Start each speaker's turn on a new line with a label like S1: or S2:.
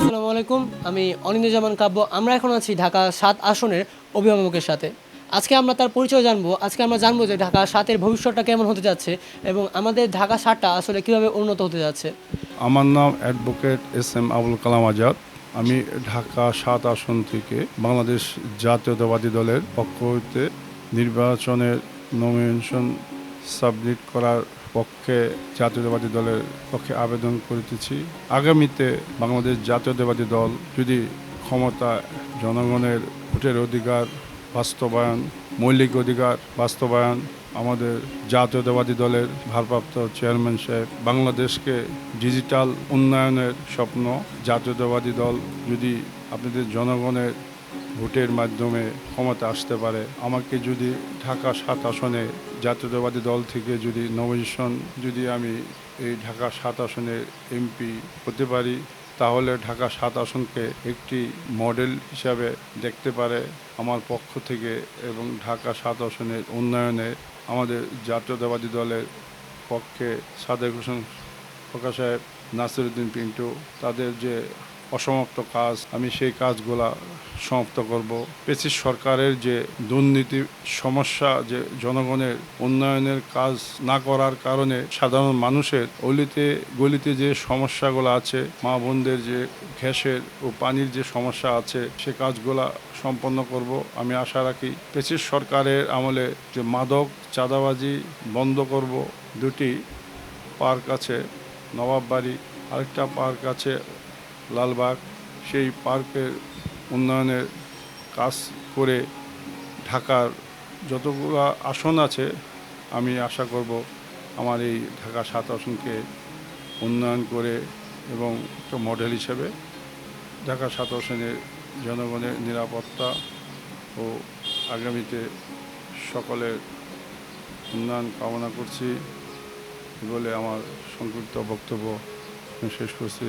S1: আসসালামু আলাইকুম, আমি অনিন্দ্যজামান কাব্য। আমরা এখন আছি ঢাকা সাত আসনের অভিভাবকের সাথে। আজকে আমরা তার পরিচয় জানব। আজকে আমরা জানব যে ঢাকা সাতের ভবিষ্যৎটা কেমন হতে যাচ্ছে এবং আমাদের ঢাকা সাতটা আসলে কীভাবে উন্নত হতে যাচ্ছে।
S2: আমার নাম advocate S M Abul Kalam Azad. আমি ঢাকা সাত আসন থেকে বাংলাদেশ জাতীয়তাবাদী দলের পক্ষ হইতে নির্বাচনের নমিনেশন সাবমিট করার পক্ষে জাতীয়তাবাদী দলের পক্ষে আবেদন করিতেছি। আগামীতে বাংলাদেশ জাতীয়তাবাদী দল যদি ক্ষমতা জনগণের ভোটের অধিকার, বাস্তবায়ন, মৌলিক অধিকার, বাস্তবায়ন, আমাদের জাতীয়তাবাদী দলের ভারপ্রাপ্ত চেয়ারম্যান সাহেব, বাংলাদেশকে ডিজিটাল উন্নয়নের স্বপ্ন জাতীয়তাবাদী দল যদি আপনাদের জনগণের ভোটের মাধ্যমে ক্ষমতা আসতে পারে। আমাকে যদি ঢাকা সাত আসনে জাতীয়তাবাদী দল থেকে যদি নমিনেশন যদি আমি এই ঢাকা সাত আসনে এমপি হতে পারি, তাহলে ঢাকা সাত আসনকে একটি মডেল হিসাবে দেখতে পারে আমার পক্ষ থেকে এবং ঢাকা সাত আসনের উন্নয়নে আমাদের জাতীয়তাবাদী দলের পক্ষে সাদেক হোসেন খোকা সাহেব, নাসিরুদ্দিন পিন্টু, তাদের যে অসমাপ্ত কাজ, আমি সেই কাজগুলা সমাপ্ত করব। পেছিস সরকারের যে দুর্নীতি সমস্যা, যে জনগণের উন্নয়নের কাজ না করার কারণে সাধারণ মানুষের অলিতে গলিতে যে সমস্যাগুলো আছে, মা বোনদের যে গ্যাসের ও পানির যে সমস্যা আছে, সে কাজগুলা সম্পন্ন করব আমি আশা রাখি। পেছিস সরকারের আমলে যে মাদক চাঁদাবাজি বন্ধ করব, দুটি পার্ক আছে নবাববাড়ি আরেকটা পার্ক আছে লালবাগ, সেই পার্কের উন্নয়নের কাজ করে ঢাকার যতগুলো আসন আছে, আমি আশা করব আমার এই ঢাকা সাত আসনকে উন্নয়ন করে এবং একটা মডেল হিসেবে ঢাকা সাত আসনের জনগণের নিরাপত্তা ও আগামীতে সকলের উন্নয়ন কামনা করছি বলে আমার সংক্ষিপ্ত বক্তব্য শেষ করছি।